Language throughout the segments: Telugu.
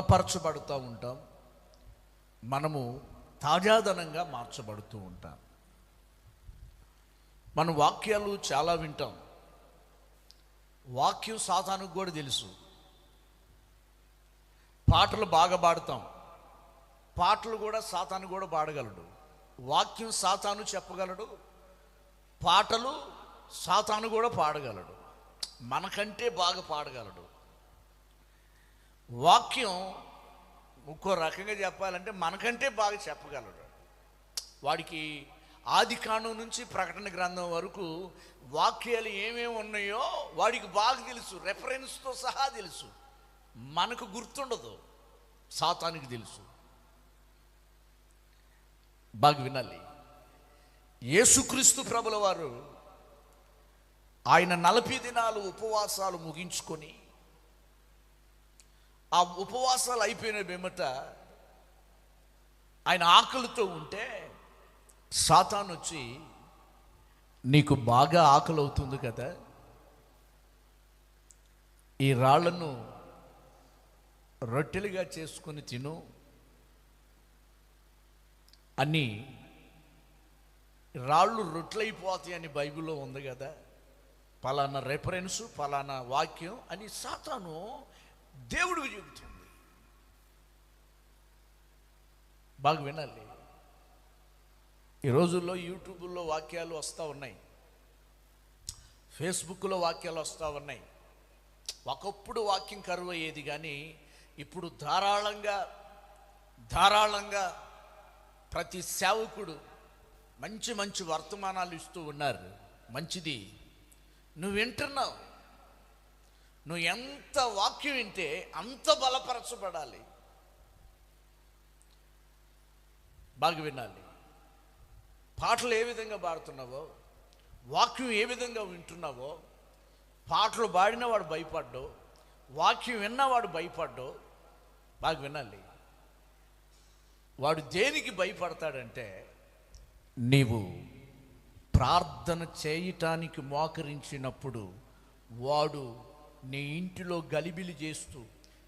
బలపరచబడుతూ ఉంటాం. మనము తాజాదనంగా మార్చబడుతూ ఉంటాం. మన వాక్యాలు చాలా వింటాం. వాక్యం సాతానుకు కూడా తెలుసు. పాటలు బాగా పాడతాం. పాటలు కూడా సాతాను కూడా పాడగలడు. వాక్యం సాతాను చెప్పగలడు. పాటలు సాతాను కూడా పాడగలడు. మనకంటే బాగా పాడగలడు. వాక్యం ఇంకో రకంగా చెప్పాలంటే మనకంటే బాగా చెప్పగలడు. వాడికి ఆది కాండం నుంచి ప్రకటన గ్రంథం వరకు వాక్యాలు ఏమేమి ఉన్నాయో వాడికి బాగా తెలుసు. రెఫరెన్స్తో సహా తెలుసు. మనకు గుర్తుండదు. సాతానికి తెలుసు. బాగా వినాలి. యేసుక్రీస్తు ప్రభుల వారు ఆయన నలభై దినాలు ఉపవాసాలు ముగించుకొని ఆ ఉపవాసాలు అయిపోయిన వెమట ఆయన ఆకలితో ఉంటే సాతాన్ వచ్చి నీకు బాగా ఆకలి అవుతుంది కదా. ఈ రాళ్ళను రొట్టెలుగా చేసుకొని తిను. అని రాళ్ళు రొట్టెలైపోతాయి అని బైబిల్లో ఉంది కదా. పలానా రెఫరెన్సు పలానా వాక్యం అని సాతాను దేవుడికి చెబుతుంది బాగా వినాలి. ఈ రోజుల్లో యూట్యూబ్లో వాక్యాలు వస్తూ ఉన్నాయి. ఫేస్బుక్లో వాక్యాలు వస్తూ ఉన్నాయి. ఒకప్పుడు వాక్యం కరువు అయ్యేది కానీ ఇప్పుడు ధారాళంగా ధారాళంగా ప్రతి సేవకుడు మంచి మంచి వర్తమానాలు ఇస్తూ ఉన్నారు. మంచిది. నువ్వు వింటున్నావు. నువ్వు ఎంత వాక్యం వింటే అంత బలపరచబడాలి. బాగా వినాలి. పాటలు ఏ విధంగా పాడుతున్నావో వాక్యం ఏ విధంగా వింటున్నావో పాటలు పాడిన వాడు భయపడ్డు వాక్యం విన్నవాడు భయపడ్డు బాగా వినాలి. వాడు దేనికి భయపడతాడంటే నీవు ప్రార్థన చేయటానికి మోకరించినప్పుడు వాడు నీ ఇంటిలో గలిబిలి చేస్తూ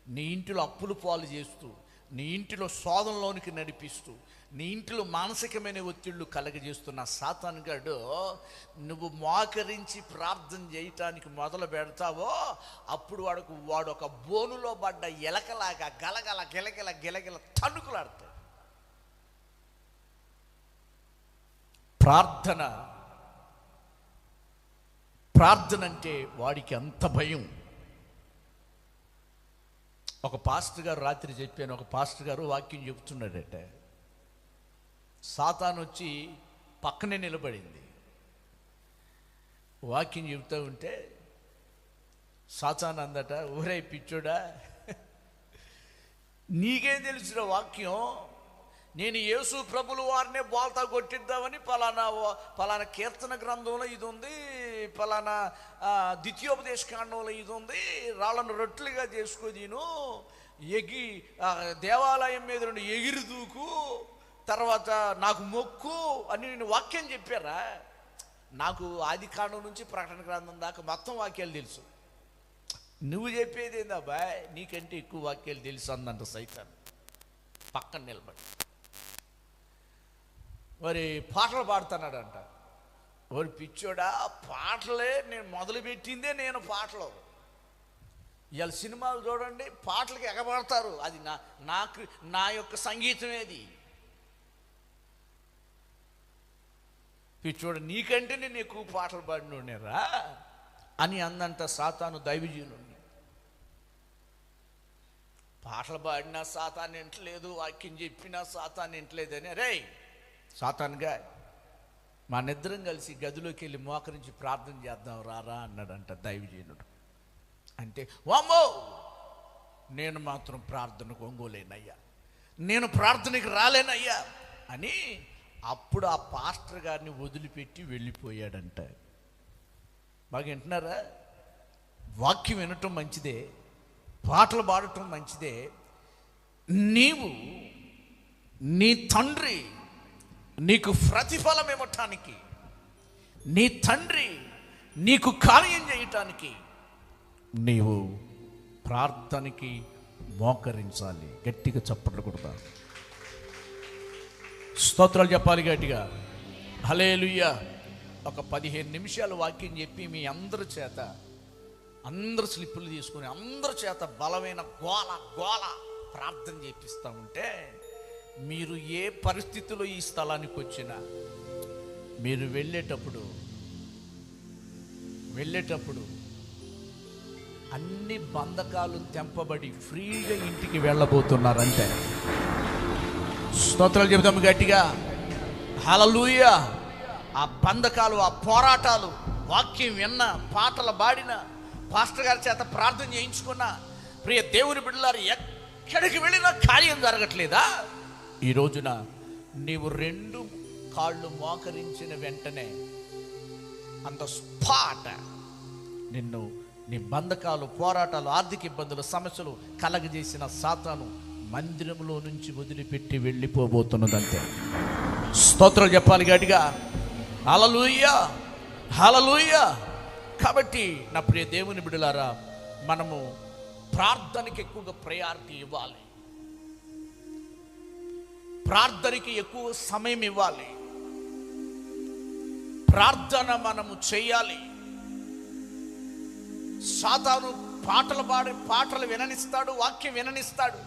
నీ ఇంటిలో అప్పులు పాలు చేస్తూ నీ ఇంటిలో శోధంలోనికి నడిపిస్తూ నీ ఇంటిలో మానసికమైన ఒత్తిళ్ళు కలగజేస్తున్న సాతానుగాడు నువ్వు మోకరించి ప్రార్థన చేయటానికి మొదలు పెడతావో అప్పుడు వాడుకు వాడు ఒక బోనులో పడ్డ ఎలకలాగా గలగల గిలగిల గిలగిల తణుకులాడతాడు. ప్రార్థన ప్రార్థన అంటే వాడికి అంత భయం. ఒక పాస్టర్ గారు రాత్రి చెప్పాను ఒక పాస్టర్ గారు వాక్యం చెబుతున్నాడట. సాతాన్ వచ్చి పక్కనే నిలబడింది. వాక్యం చెబుతూ ఉంటే సాతాన్ అందట ఊరే పిచ్చోడా నీకేం తెలిసిన వాక్యం? నేను యేసు ప్రభుల వారినే బోల్తా కొట్టిద్దామని పలానా పలానా కీర్తన గ్రంథంలో ఇది ఉంది పలానా ద్వితీయోపదేశ కాండంలో ఇది ఉంది రాళ్ళను రొట్టెలుగా చేసుకోదీను ఎగి దేవాలయం మీద నుండి ఎగిరి దూకు తర్వాత నాకు మొక్కు అని నేను వాక్యం చెప్పారా? నాకు ఆది కాండం నుంచి ప్రకటన గ్రంథం దాకా మొత్తం వాక్యాలు తెలుసు. నువ్వు చెప్పేది ఏందబ్బా నీకంటే ఎక్కువ వాక్యాలు తెలుసు అందంట సైతాన్. పక్కన నిలబడి. మరి పాటలు పాడుతున్నాడంట. ఓరి పిచ్చోడా పాటలే నేను మొదలు పెట్టిందే నేను పాటలు. ఇవాళ సినిమాలు చూడండి పాటలకి ఎగబడతారు. అది నా నాకు నా యొక్క సంగీతమేది పిచ్చోడు నీకంటే నేను ఎక్కువ పాటలు పాడినోనేరా అని అందంట సాతాను దైవజీనుడిని పాటలు పాడినా సాతాన్ వింటలేదు వాక్యం చెప్పినా సాతాన్ వింటలేదని. రే సాతాన్గా మా నిద్రం కలిసి గదిలోకి వెళ్ళి మోకరించి ప్రార్థన చేద్దాం రారా అన్నాడంట దైవజీనుడు. అంటే వామో నేను మాత్రం ప్రార్థనకు ఒంగోలేనయ్యా. నేను ప్రార్థనకి రాలేనయ్యా. అని అప్పుడు ఆ పాస్టర్ గారిని వదిలిపెట్టి వెళ్ళిపోయాడంట. బాగా వింటున్నారా? వాక్యం వినటం మంచిదే పాటలు పాడటం మంచిదే. నీవు నీ తండ్రి నీకు ప్రతిఫలం ఇవ్వటానికి నీ తండ్రి నీకు కార్యం చేయటానికి నీవు ప్రార్థనకి మోకరించాలి. గట్టిగా చప్పట్లు స్తోత్రాలు చెప్పాలి గట్టిగా. హలేలుయ్య ఒక పదిహేను నిమిషాలు వాక్యం చెప్పి మీ అందరి చేత అందరు స్లిప్పులు తీసుకుని అందరి చేత బలమైన గోల గోల ప్రార్థన చేపిస్తూ ఉంటే మీరు ఏ పరిస్థితిలో ఈ స్థలానికి వచ్చినా మీరు వెళ్ళేటప్పుడు వెళ్ళేటప్పుడు అన్ని బంధకాలు తెంపబడి ఫ్రీగా ఇంటికి వెళ్ళబోతున్నారంటే. స్తోత్రాలు చెబుతాము గట్టిగా. హలలుయ ఆ బంధకాలు ఆ పోరాటాలు వాక్యం విన్న పాటలు పాడిన పాస్టర్ గారి చేత ప్రార్థన చేయించుకున్న ప్రియ దేవుని బిడ్డలారు ఎక్కడికి వెళ్ళినా కార్యం జరగట్లేదా? ఈ రోజున నీవు రెండు కాళ్ళు మోకరించిన వెంటనే అంత స్పాట్ నిన్ను నీ బంధకాలు పోరాటాలు ఆర్థిక ఇబ్బందులు సమస్యలు కలగజేసిన సాతాను మందిరంలో నుంచి వదిలిపెట్టి వెళ్ళిపోబోతున్నదంతే. స్తోత్రం చెప్పాలి గట్టిగా. హలలుయ్య హలలుయ్య కాబట్టి నా ప్రియ దేవుని బిడులారా మనము ప్రార్థనకి ఎక్కువగా ప్రయారిటీ ఇవ్వాలి. ప్రార్థనకి ఎక్కువ సమయం ఇవ్వాలి. ప్రార్థన మనము చేయాలి. సాతాను పాటలు పాడి పాటలు విననిస్తాడు వాక్యం విననిస్తాడు.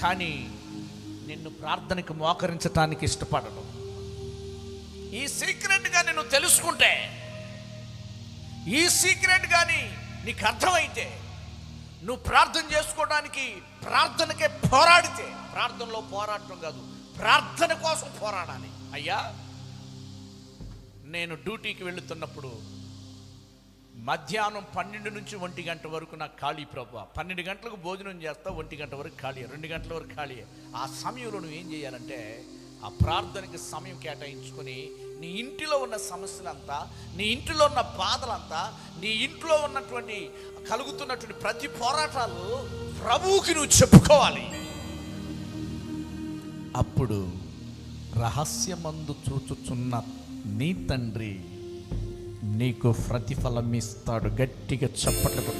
కానీ నిన్ను ప్రార్థనకి మోకరించటానికి ఇష్టపడడు ఈ సీక్రెట్గా నిన్ను తెలుసుకుంటే ఈ సీక్రెట్ కానీ నీకు అర్థమైతే నువ్వు ప్రార్థన చేసుకోవడానికి ప్రార్థనకే పోరాడితే ప్రార్థనలో పోరాడటం కాదు ప్రార్థన కోసం పోరాడాలి. అయ్యా నేను డ్యూటీకి వెళుతున్నప్పుడు మధ్యాహ్నం పన్నెండు నుంచి ఒంటి గంట వరకు నాకు ఖాళీ ప్రభు. పన్నెండు గంటలకు భోజనం చేస్తా ఒంటి గంట వరకు ఖాళీ. రెండు గంటల వరకు ఖాళీ. ఆ సమయంలో నువ్వు ఏం చేయాలంటే ఆ ప్రార్థనకి సమయం కేటాయించుకొని నీ ఇంటిలో ఉన్న సమస్యలంతా నీ ఇంటిలో ఉన్న బాధలంతా నీ ఇంట్లో ఉన్నటువంటి కలుగుతున్నటువంటి ప్రతి పోరాటాలు ప్రభువుకి నువ్వు చెప్పుకోవాలి. అప్పుడు రహస్యమందు చూచుచున్న నీ తండ్రి నీకు ప్రతిఫలం ఇస్తాడు గట్టిగా చప్పట్లు